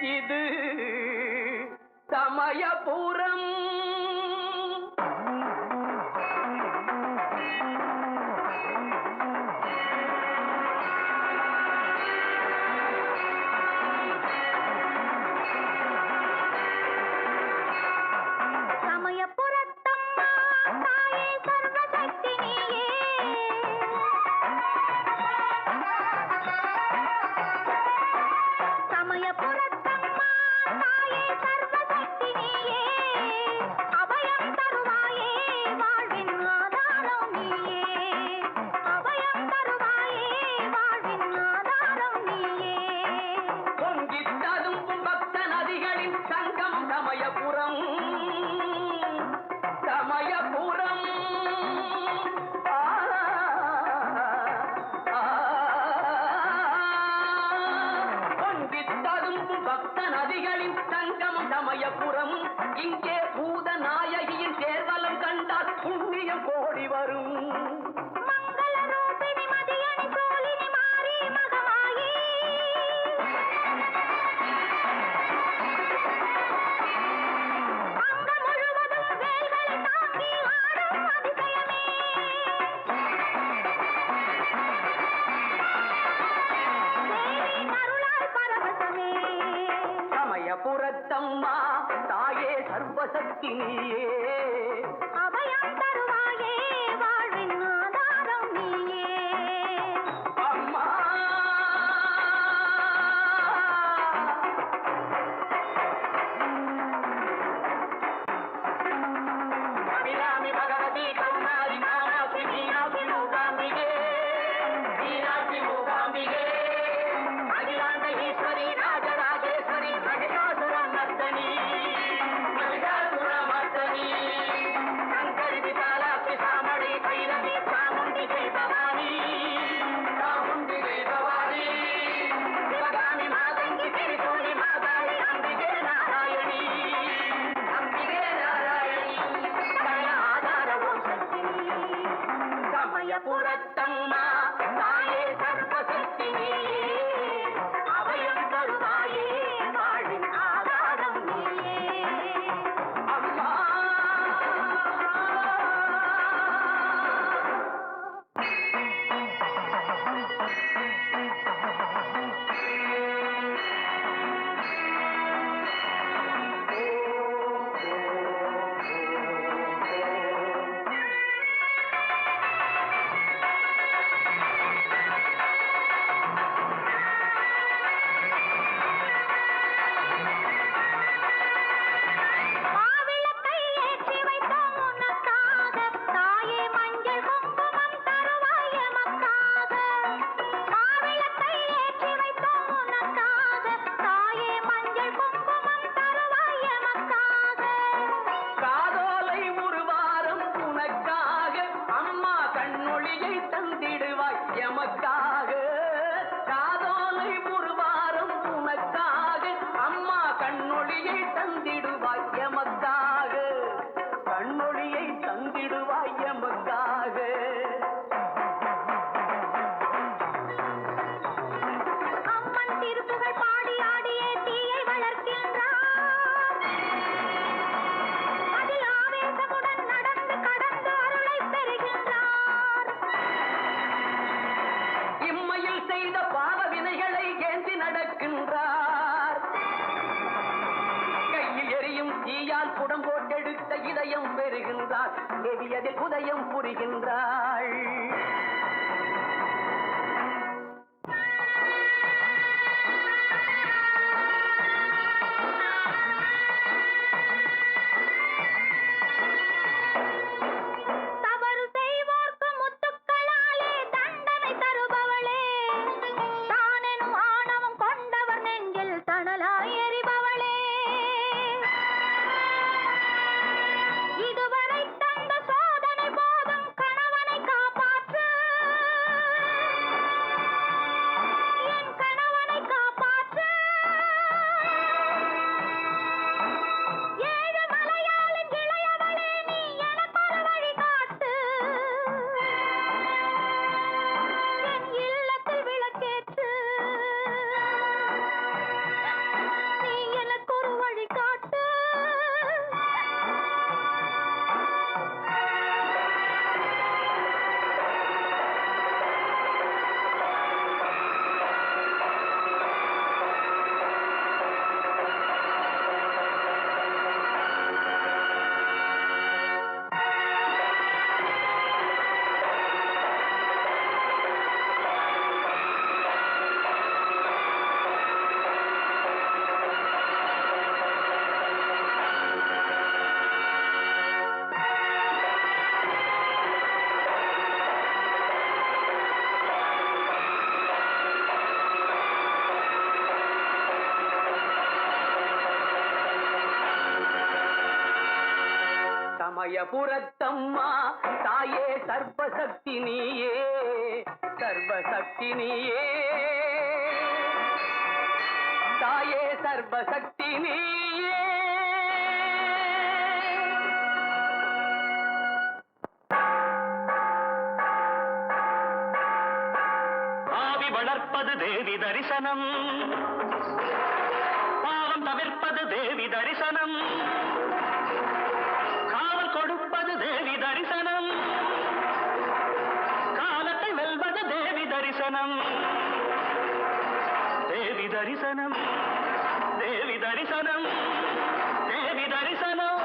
இது சமயபுரம். சமயபுரம் இங்கே பூத நாயகியின் தேர்வலம் கண்டால் புண்ணியம் கோடி வரும். புறத்தம்மா தாயே சர்வசக்தி நீயே. அபயம் தருவாயே வாழ்வின் தந்திடுவாய் எமக்கா நிச்சயம் பெறுகின்றார் செவியதில் உதயம் புரிகின்றாள். சமயபுரத்தம்மா தாயே சர்வசக்தி நீயே சர்வசக்தி நீயே. தாயே சர்வசக்தி நீயே. ஆவி வளர்ப்பது தேவி தரிசனம். பாவம் தவிர்ப்பது தேவி தரிசனம். தேவி தரிசனம். காலத்தை வெல்வது தேவி தரிசனம். தேவி தரிசனம். தேவி தரிசனம். தேவி தரிசனம்.